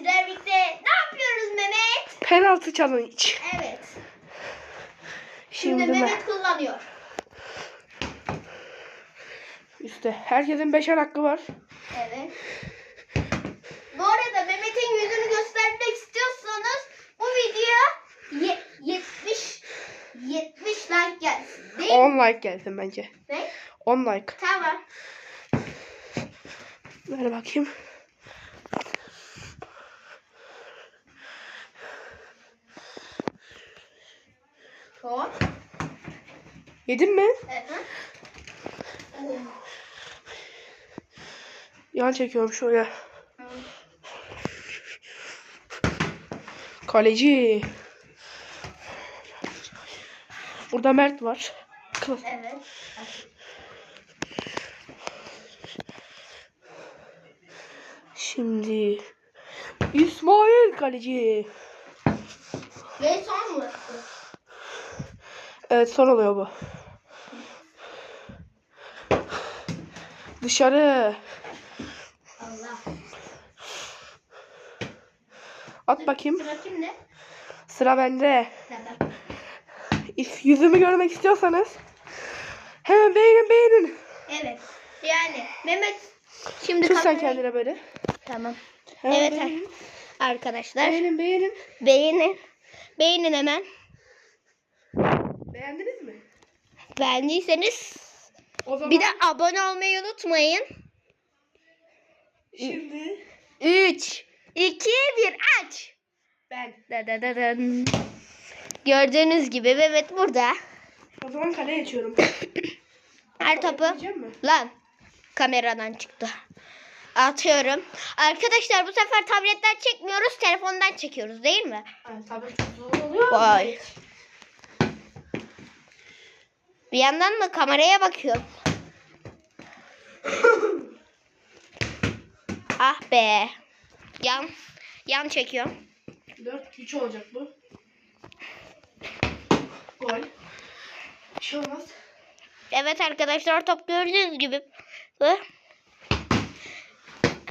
sizlerle birlikte ne yapıyoruz Mehmet? Penaltı challenge. Evet. Şimdi, Şimdi ben- Mehmet kullanıyor. İşte herkesin beşer hakkı var. Evet. Bu arada Mehmet'in yüzünü göstermek istiyorsanız bu videoya ye- 70 70 like gelsin. Değil mi? 10 like gelsin bence. Ne? 10 like. Tamam. Ver bakayım. Hop. Yedin mi? Evet. Yan çekiyorum şöyle. Kaleci. Burada Mert var. Evet. Şimdi İsmail kaleci. Ve son mu? Evet son oluyor bu. Dışarı. Allah. At bakayım. Sıra kimde? Sıra bende. İf- Yüzümü görmek istiyorsanız hemen beğenin beğenin. Evet. Yani Mehmet şimdi Tut sen kamerayı- kendine böyle. Tamam. Hemen Evet beğenin. arkadaşlar. Beğenin beğenin. Beğenin. Beğenin hemen. Beğendiniz mi? Beğendiyseniz O zaman bir de abone olmayı unutmayın. şimdi 3 2 1 aç. ben. Da da da da. Gördüğünüz gibi Mehmet burada. O zaman kaleye geçiyorum. Her topu lan kameradan çıktı. Atıyorum. Arkadaşlar bu sefer tabletten çekmiyoruz, telefondan çekiyoruz değil mi? Ay, tabii zor oluyor. Vay. Bir yandan da kameraya bakıyorum. ah be. Yan yan çekiyorum. 4 3 olacak bu. Gol. Bir şey olmaz. Evet arkadaşlar top gördüğünüz gibi. Hı?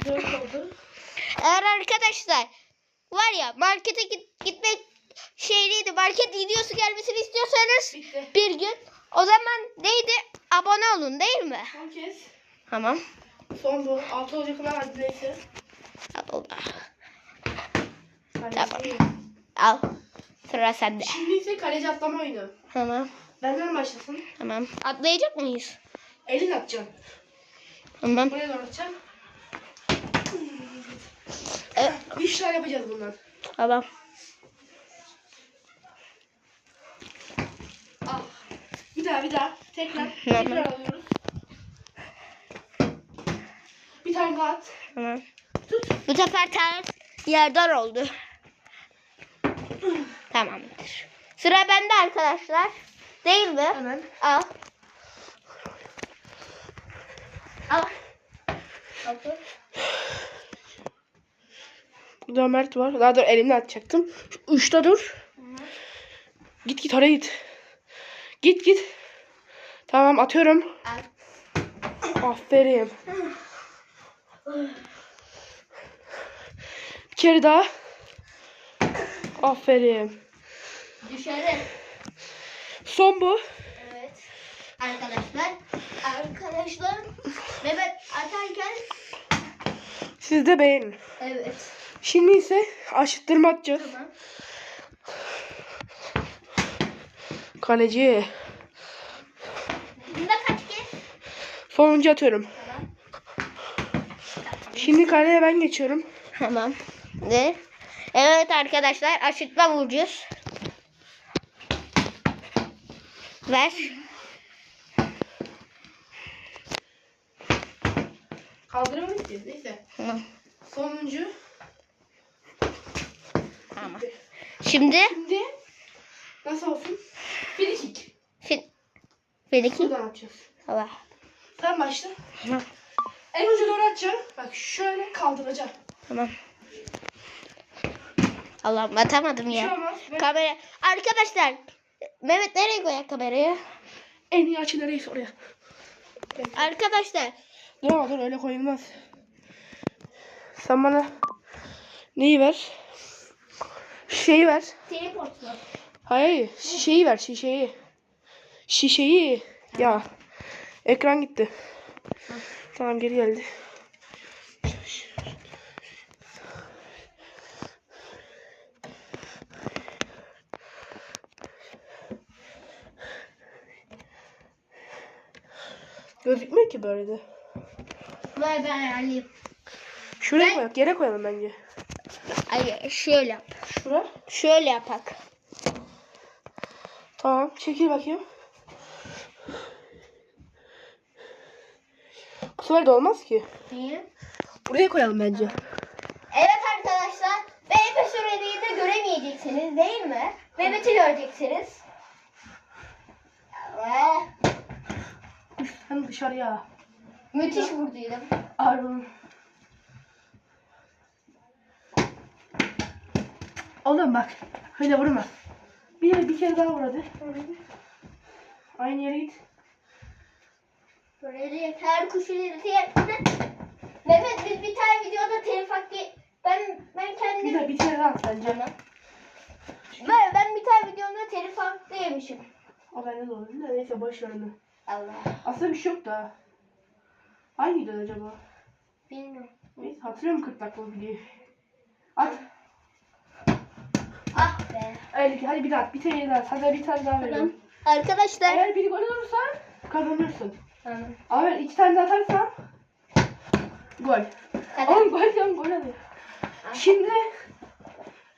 4 oldu. Eğer arkadaşlar var ya markete git, gitmek şeyliydi market videosu gelmesini istiyorsanız Bitti. bir gün o zaman neydi abone olun değil mi? Son kez. Tamam. Son bu. 6 olacak kadar hadi neyse. Kaleci. Tamam. Al. Sıra sende. Şimdi ise kaleci atlama oyunu. Tamam. Benden başlasın. Tamam. Atlayacak mıyız? Elin atacaksın. Tamam. Buraya doğru atacaksın. E, 3 tane yapacağız bundan. tamam. Ah. Bir daha bir daha. Tekrar. Tekrar alıyoruz. Bir tane daha at. Tamam. Tut. Bu sefer ters yerden oldu. Tamamdır. Sıra bende arkadaşlar. Değil mi? Hemen. Al. Al. Al. Burada Mert var. Daha dur elimle atacaktım. Şu uçta dur. Git git oraya git. Git git. Tamam atıyorum. Al. Aferin. Bir kere daha. Aferin. Dışarı. Son bu. Evet. Arkadaşlar. Arkadaşlar. Mehmet atarken. Siz de beğenin. Evet. Şimdi ise aşıttırma atacağız. Tamam. Kaleci. Bunda kaç kez? Sonuncu atıyorum. Tamam. Şimdi kaleye ben geçiyorum. Tamam. Ne? Evet arkadaşlar aşırtma vuracağız. Ver. Kaldırımı gideceğiz neyse. Tamam. Sonuncu. Tamam. Şimdi Şimdi nasıl olsun? Bir iki. Buradan atacağız. Tamam. Sen başla. Tamam. En uca doğru atacaksın. Bak şöyle kaldıracaksın. Tamam. Allah'ım atamadım şey ya. olmaz. Ve Kamera. Arkadaşlar Mehmet nereye koyar kamerayı? en iyi açı nereyse oraya. Arkadaşlar Dur dur öyle koyulmaz. Sen bana Neyi ver? Şişeyi ver. Teleport mu? Hayır, şişeyi ver, şişeyi. Şişeyi. Ya. Ekran gitti. Tamam geri geldi. Gözükmüyor ki böyle de. Ver ben ayarlayayım. Şuraya Ben- koyalım, yere koyalım bence. Hayır şöyle yap. Şura. Şöyle yapak. Tamam, çekil bakayım. Bu sefer de olmaz ki. Niye? Buraya koyalım bence. Evet arkadaşlar. Ve Efe Süreli'yi de göremeyeceksiniz değil mi? Mehmet'i göreceksiniz. Evet. Hani dışarıya. Müthiş vurduydum. Arun. Oğlum bak. Öyle vurma. Bir, bir kere daha vur hadi. Aynı yere git. Böyle her kuşu diye. Mehmet biz bir tane videoda telif hakkı ben ben Bir kendim de bir kere daha at bence. ben, ben bir tane videomda telif hakkı yemişim. O bende de olur. Da Neyse boş ver onu. Allah. Aslında bir şey yok da. Hangiydi acaba? Bilmiyorum. Neyse hatırlıyor musun 40 dakikalık videoyu? At. Be. Öyle ki hadi bir daha. Bir tane daha. Hadi bir tane daha verelim. Arkadaşlar. Eğer biri gol olursa kazanırsın. Tamam. Ama ben iki tane daha atarsam gol. Hadi. Oğlum gol diyorum gol oluyor. Şimdi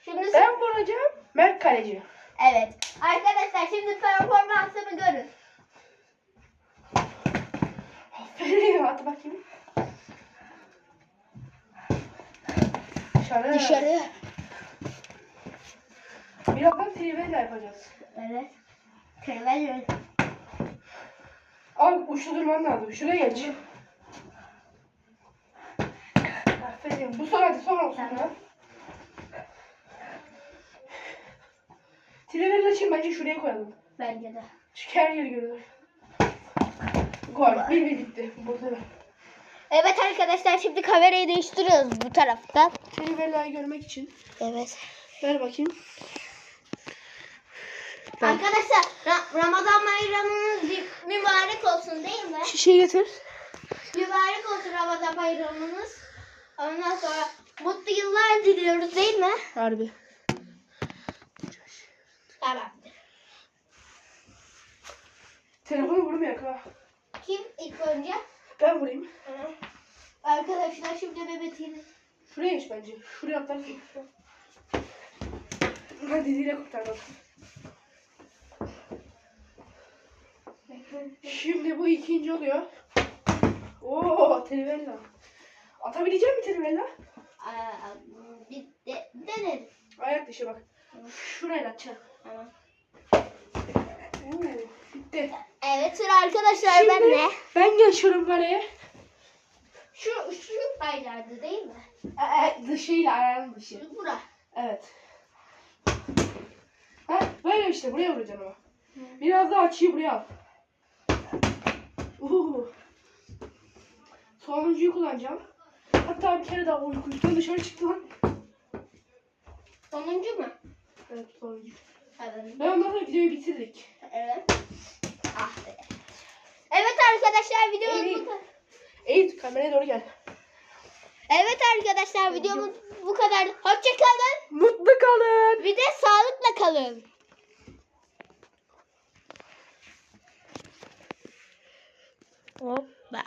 Şimdi ben vuracağım. Mert kaleci. Evet. Arkadaşlar şimdi performansımı görün. Aferin at bakayım. Dışarı. Dışarı. Birazdan trivela yapacağız. Evet. Kırvel Abi uçlu durman lazım. Şuraya geç. Aferin. Bu son hadi son olsun ya. Trivela için bence şuraya koyalım. Bence de. Çünkü her yeri görülür. Gol. Bir bir bitti. Bu sefer. Evet arkadaşlar şimdi kamerayı değiştiriyoruz bu taraftan. Trivela'yı görmek için. Evet. Ver bakayım. Ben- Arkadaşlar Ra- Ramazan bayramınız mübarek olsun değil mi? Şişeyi getir. Mübarek olsun Ramazan bayramınız. Ondan sonra mutlu yıllar diliyoruz değil mi? Harbi. Tamam. Telefonu vurmayak ha. Kim ilk önce? Ben vurayım. Arkadaşlar şimdi Mehmet'in Şuraya geç bence. Şuraya atlarsın. Hadi diziyle kurtaralım. Şimdi bu ikinci oluyor. Oo, Trivella. Atabilecek mi Trivella? Aa, bir de, denedim. Ayak dışı bak. Şuraya atacağım. Tamam. Oo, bitti. Evet sıra arkadaşlar Şimdi ben de. ben geçiyorum kaleye. Şu şu aylarda değil mi? Ee, dışıyla ayağın dışı. Şu bura. Evet. Ha, böyle işte buraya vuracaksın ama. Biraz daha açıyı buraya al. Uhu. Sonuncuyu kullanacağım. Hatta bir kere daha uykudan dışarı çıktı lan. Sonuncu mu? Evet sonuncu. Evet. Ben ondan sonra videoyu bitirdik. Evet. Ah be. Evet arkadaşlar videomuz Evet. bu. Eğit kameraya doğru gel. Evet arkadaşlar videomuz bu kadar. Hoşça kalın. Mutlu kalın. Bir de sağlıkla kalın. 我把